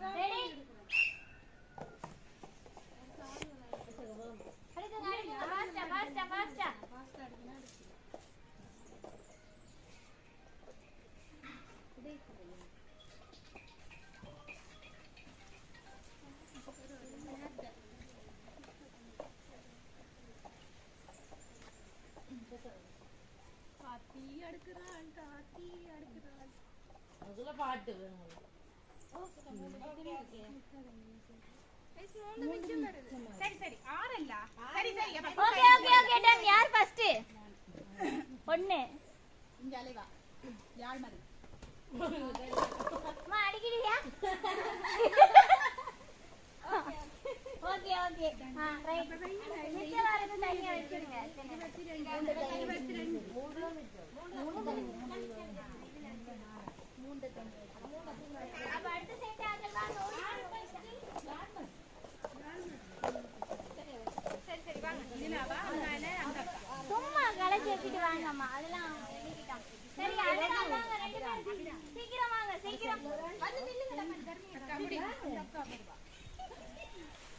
Ready அடுத்தது அடுத்தது ஃபாஸ்டா ஃபாஸ்டா பாட்டு வேணும். சரி சரி ஆறல்ல சரி சரி ஓகே ஓகே ஓகே டன் யார் ஃபர்ஸ்ட் ஒண்ணு. இங்க அலைவா யாழ் மதி அம்மா அடிக்கிறியா ஓகே ஓகே ஆ ரைட் மிச்சம் வரது தனியா வச்சிருங்க. அப்ப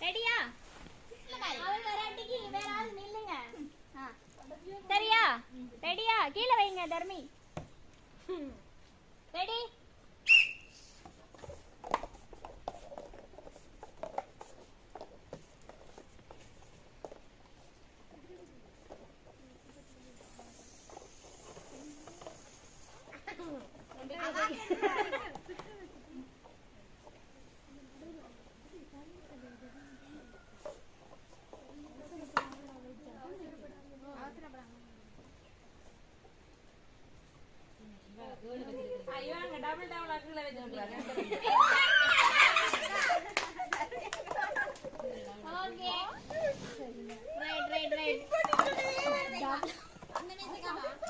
ரெடியா? வராட்டிக்கு சரியா? ரெடியா? கீழே வைங்க தர்மி. ரெடி ஐயோ அங்க டபுள் டபுள் அக்குல வச்சிருக்காங்க ஓகே ரைட் ரைட் ரைட்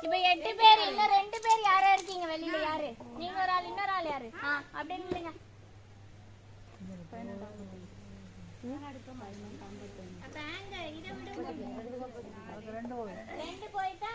இப்ப எட்டு பேர் இல்ல ரெண்டு பேர் யாரா இருக்கீங்க வெளியில யாரு நீங்க ஒரு ஆ அப்படியே நில்லுங்க. ரெண்டு போயிட்டா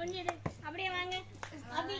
கொஞ்சம் அப்படியே வாங்க. அபி.